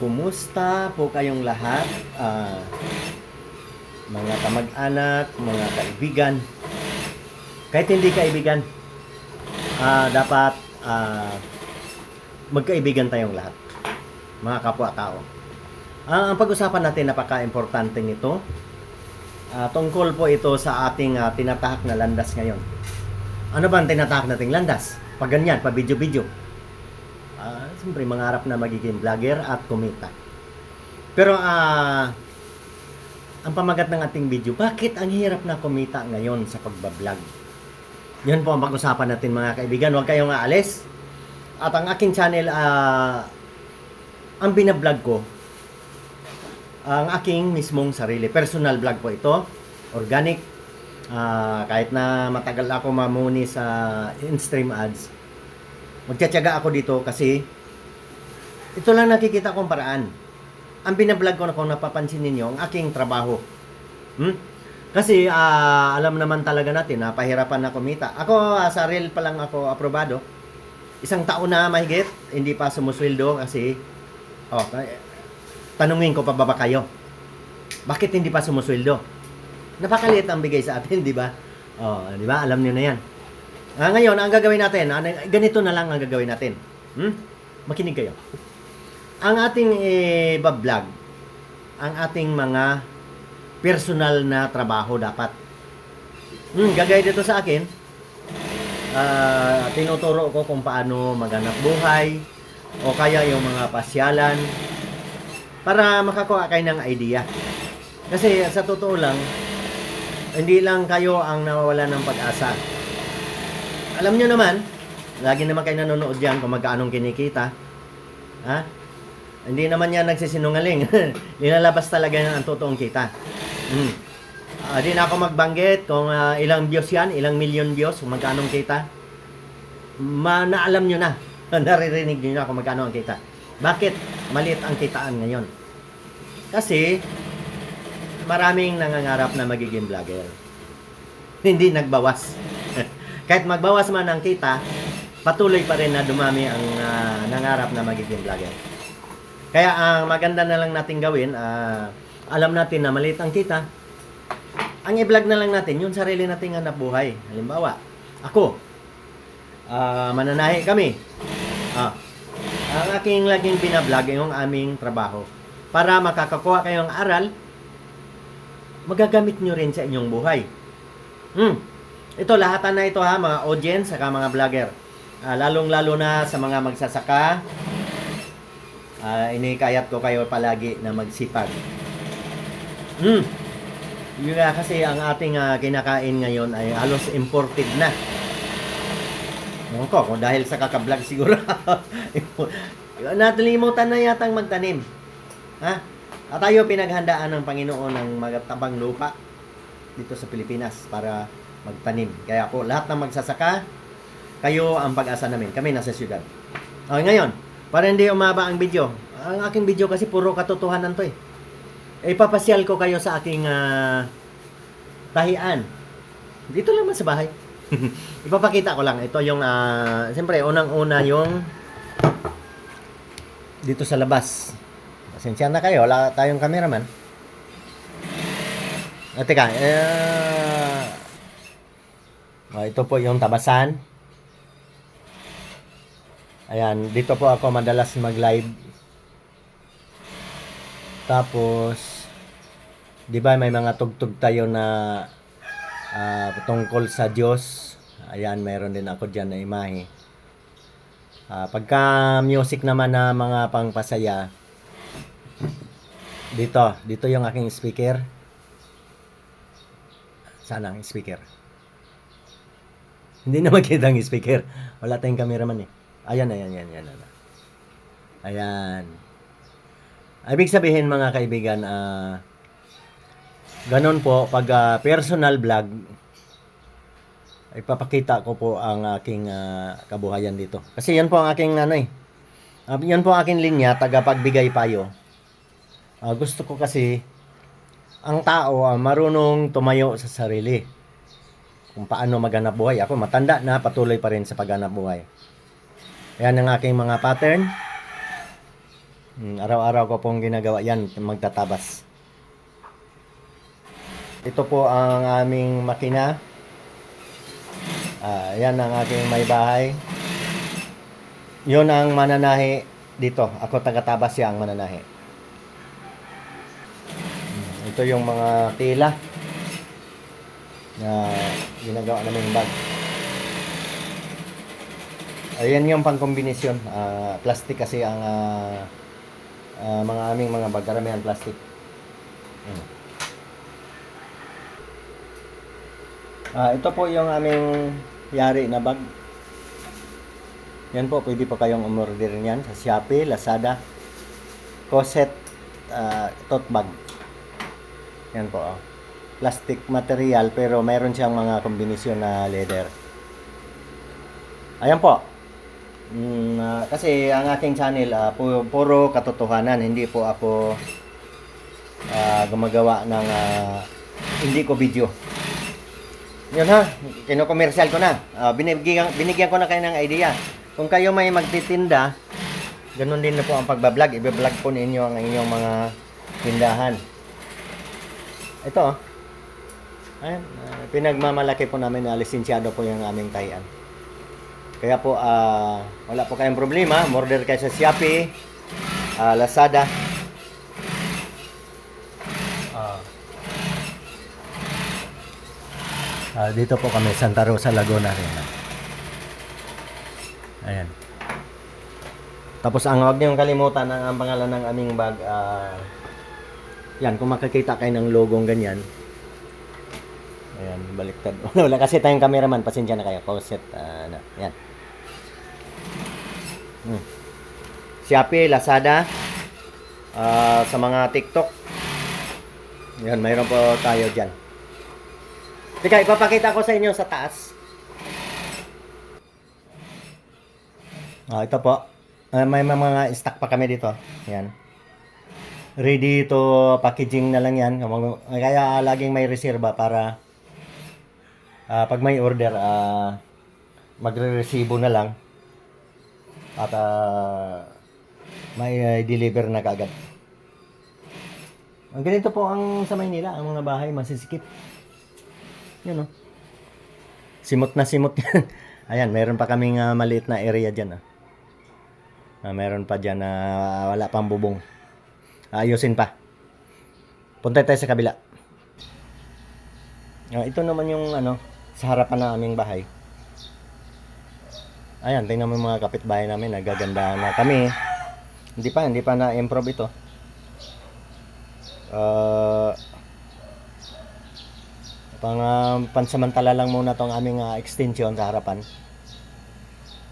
Kumusta po kayong lahat? Ah, mga kamag-anak, mga kaibigan. Kahit hindi kaibigan, ah, dapat ah, magkaibigan tayong lahat. Mga kapwa-tao. Ah, ang pag-usapan natin napaka-importante nito. Ah, tungkol po ito sa ating ah, tinatahak na landas ngayon. Ano ba ang tinatahak nating landas? Pag ganyan, pa video-video. Ah, siyempre mangarap na magiging vlogger at kumita. Pero ah ang pamagat ng ating video, bakit ang hirap na kumita ngayon sa pagbablog? Yan po ang pag-usapan natin mga kaibigan. Huwag kayong aalis. At ang aking channel, ah ang binablog ko, ang aking mismong sarili. Personal vlog po ito. Organic. Ah, kahit na matagal ako mamuni sa in-stream ads, magtsatsaga ako dito kasi ito lang nakikita kong paraan. Ang binablog ko na kung napapansin ninyo, ang aking trabaho. Hmm? Kasi ah, alam naman talaga natin na pahirapan na kumita. Ako, ah, sa real pa lang ako aprobado. Isang taon na mahigit, hindi pa sumusweldo kasi, oh, tanungin ko pa ba ba kayo? Bakit hindi pa sumusweldo? Napakaliit ang bigay sa atin, di ba? Oh, di ba? Alam niyo na yan. Ah, ngayon, ang gagawin natin, ano, ganito na lang ang gagawin natin. Hmm? Makinig kayo. Ang ating eh, bablog, ang ating mga personal na trabaho dapat. Hmm, gagaya dito sa akin, ah, tinuturo ko kung paano maghanap buhay, o kaya yung mga pasyalan, para makakuha kayo ng idea. Kasi sa totoo lang, hindi lang kayo ang nawawala ng pag-asa. Alam nyo naman, lagi naman kayo nanonood dyan kung magkaanong kinikita. Ha? Hindi naman yan nagsisinungaling. Nilalabas talaga yan ang totoong kita. Hmm. Ah, di na ako magbanggit kung ah, ilang views yan, ilang million views, kung magkano ang kita. Ma naalam nyo na. Naririnig nyo na kung magkano ang kita. Bakit maliit ang kitaan ngayon? Kasi maraming nangangarap na magiging vlogger. Hindi nagbawas. Kahit magbawas man ang kita, patuloy pa rin na dumami ang ah, nangarap na magiging vlogger. Kaya ang maganda na lang natin gawin, ah, alam natin na maliit ang kita, ang i-vlog na lang natin yung sarili nating hanap buhay. Halimbawa, ako, ah, mananahi kami. Ah, ang aking laging binablog ay yung aming trabaho. Para makakakuha kayong aral, magagamit nyo rin sa inyong buhay. Hmm. Ito, lahatan na ito ha, mga audience, saka mga vlogger. Ah, lalong-lalo na sa mga magsasaka, ah, inikayat ko kayo palagi na magsipag. Hmm. Yun nga kasi ang ating ah, kinakain ngayon ay halos imported na. Ewan ko, dahil sa kakablog siguro. Natalimutan na yatang magtanim. Ha? At tayo pinaghandaan ng Panginoon ng magatabang lupa dito sa Pilipinas para magtanim. Kaya po, lahat ng magsasaka, kayo ang pag-asa namin. Kami nasa syudad. Okay, ngayon, para hindi umaba ang video. Ang aking video kasi puro katotohanan to eh. Ipapasyal ko kayo sa aking ah, tahian. Dito lang sa bahay. Ipapakita ko lang. Ito yung, ah, siyempre, unang-una yung dito sa labas. Pasensya na kayo, wala tayong cameraman. Ah, teka, eh, oh, ito po yung tabasan. Ayan, dito po ako madalas mag-live. Tapos, di ba may mga tugtog tayo na ah, tungkol sa Diyos. Ayan, mayroon din ako dyan na imahe. Ah, pagka music naman na mga pangpasaya, dito, dito yung aking speaker. Saan ang speaker? Hindi na makita ang speaker. Wala tayong cameraman eh. Ayan, ayan, ayan, ayan. Ayan. ayan. Ibig sabihin mga kaibigan, ah, ganun po, pag ah, personal vlog, ipapakita ko po ang aking ah, kabuhayan dito. Kasi yan po ang aking ano eh. Ah, yan po ang aking linya, tagapagbigay payo. Ah, gusto ko kasi ang tao ah, marunong tumayo sa sarili. Kung paano maghanap buhay. Ako matanda na, patuloy pa rin sa paghanap buhay. Ayan ang aking mga pattern. Mm, Araw-araw ko pong ginagawa yan, magtatabas. Ito po ang aming makina. Ah, yan ang aking may bahay. Yun ang mananahi dito. Ako taga-tabas siya ang mananahi. Mm, Ito yung mga tila na ginagawa namin bag. Ayan yung pangkombinasyon. Ah, plastic kasi ang ah, ah, mga aming mga bag. Karamihan plastic. Mm. Ah, ito po yung aming yari na bag. Yan po, pwede po kayong umorder niyan sa Shopee, Lazada, Coset, ah, tote bag. Yan po. Oh. Plastic material pero mayroon siyang mga kombinasyon na leather. Ayan po. Mm, ah, kasi ang aking channel ah, pu- puro katotohanan, hindi po ako ah, gumagawa ng ah, hindi ko video. Yun ha, kino-commercial ko na. Ah, binigyan, binigyan ko na kayo ng idea. Kung kayo may magtitinda, ganun din na po ang pagbablog. Ibe-vlog po ninyo ang inyong mga tindahan. Ito oh. Ayan, ah, pinagmamalaki po namin na lisensyado po yung aming tayan. Kaya po, ah, wala po kayong problema. Order kayo sa Shopee, ah, Lazada. Ah. Ah, dito po kami, Santa Rosa, Laguna rin. Ayan. Tapos ang huwag niyong kalimutan ang, ang pangalan ng aming bag. ah, yan, kung makakita kayo ng logong ganyan. Ayan, baliktad. Wala kasi tayong cameraman, pasensya na kayo. Pauset, ah, na. Yan. Hmm. Shopee, Lazada, ah, sa mga TikTok. Yan, mayroon po tayo dyan. Teka, ipapakita ko sa inyo sa taas. Ah, ito po. Ah, may mga stock pa kami dito. Yan. Ready to packaging na lang yan. Kaya laging may reserva para ah, pag may order, ah, magre-resibo na lang. At ah, may ah, deliver na kagad. Ang ganito po ang sa Maynila, ang mga bahay masisikip. Yun oh. Simot na simot yan. Ayan, meron pa kaming ah, maliit na area dyan. Ah. Ah, meron pa dyan na wala pang bubong. Ayusin pa. Punta tayo sa kabila. Ah, ito naman yung ano, sa harapan ng aming bahay. Ayan, tingnan mo yung mga kapitbahay namin. Nagaganda na kami. Hindi pa, hindi pa na-improve ito. Ah, pang ah, pansamantala lang muna tong aming ah, extension sa harapan.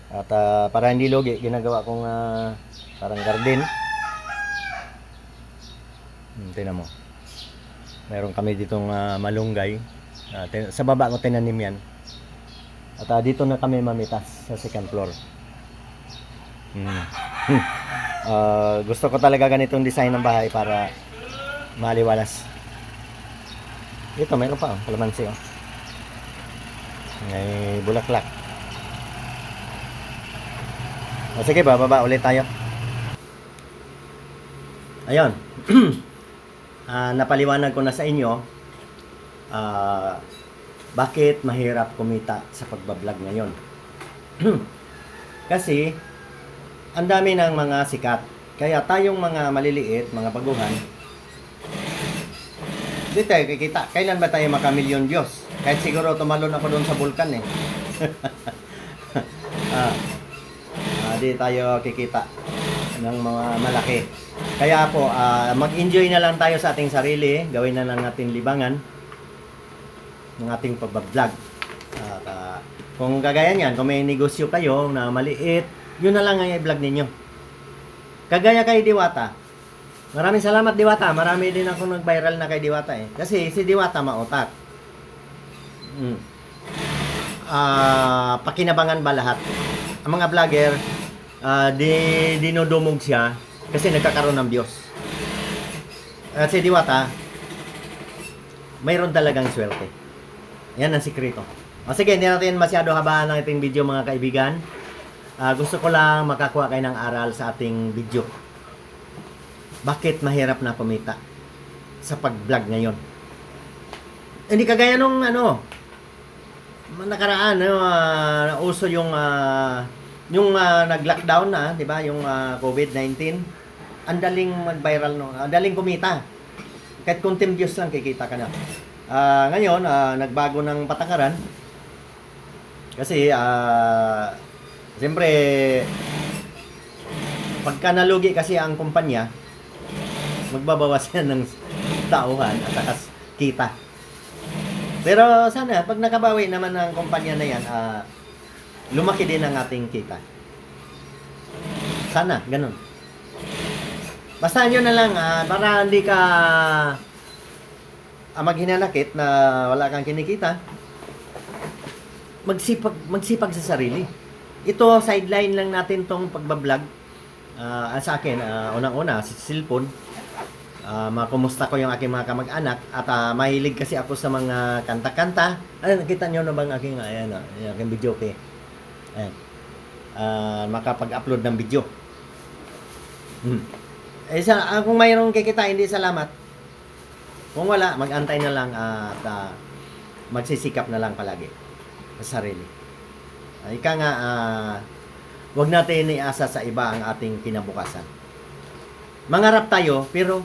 At ah, para hindi logi, ginagawa kong ah, parang garden. Hmm, tingnan mo. Meron kami ditong ah, malunggay. Tin- sa baba ko tinanim yan. At ah, dito na kami mamitas sa second floor. Hmm. Ah, gusto ko talaga ganitong design ng bahay para maliwalas. Ito, meron pa, oh, kalamansi, oh. May bulaklak. O sige, bababa ulit tayo. Ayun. Ah, napaliwanag ko na sa inyo ah, bakit mahirap kumita sa pagbablog ngayon. Kasi ang dami ng mga sikat. Kaya tayong mga maliliit, mga baguhan, Di tayo kikita. Kailan ba tayo makamilyon Diyos? Kahit siguro tumalon ako doon sa bulkan eh. ah, ah, di tayo kikita ng mga malaki. Kaya po, ah, mag-enjoy na lang tayo sa ating sarili. Gawin na lang natin libangan ng ating pagbablog. At ah, kung kagaya niyan, kung may negosyo kayo na maliit, yun na lang ang i-vlog ninyo. Kagaya kay Diwata, Maraming salamat Diwata. Marami din ako nag-viral na kay Diwata eh. Kasi si Diwata mautak. Mm. Ah, pakinabangan ba lahat? Ang mga vlogger, ah, di dinudumog siya kasi nagkakaroon ng views. At si Diwata, mayroon talagang swerte. Yan ang sikreto. O sige, hindi natin masyado habaan ng ating video mga kaibigan. Ah, gusto ko lang makakuha kayo ng aral sa ating video. bakit mahirap na kumita sa pag-vlog ngayon. Hindi kagaya nung ano, nakaraan, ano, ah, uso yung ah, yung ah, nag-lockdown na, 'di ba? Yung ah, COVID-19. Ang daling mag-viral no, ang daling kumita. Kahit konting views lang kikita ka na. Ah, ngayon, ah, nagbago ng patakaran. Kasi ah siyempre pagka nalugi kasi ang kumpanya, magbabawas yan ng tauhan at saka kita. Pero sana, pag nakabawi naman ng kumpanya na yan, ah, lumaki din ang ating kita. Sana, ganun. Basta nyo na lang, ah, para hindi ka maghinanakit na wala kang kinikita, magsipag, magsipag sa sarili. Ito, sideline lang natin tong pagbablog. Ah, ang sa akin, ah, unang-una, si cellphone. Ah, makumusta ko yung aking mga kamag-anak at ah, mahilig kasi ako sa mga kanta-kanta. Ay, nakita nyo na bang aking, ayan, ah, yung aking video okay. Ayan. Ah, makapag-upload ng video. Hmm. Eh, sa, ah, kung mayroong kikita, hindi salamat. Kung wala, mag-antay na lang at ah, magsisikap na lang palagi sa sarili. Uh, ika nga, ah, wag natin iasa sa iba ang ating kinabukasan. Mangarap tayo, pero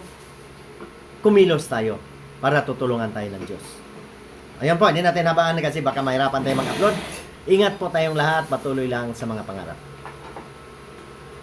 kumilos tayo para tutulungan tayo ng Diyos. Ayan po, hindi natin habaan kasi baka mahirapan tayo mag-upload. Ingat po tayong lahat, patuloy lang sa mga pangarap.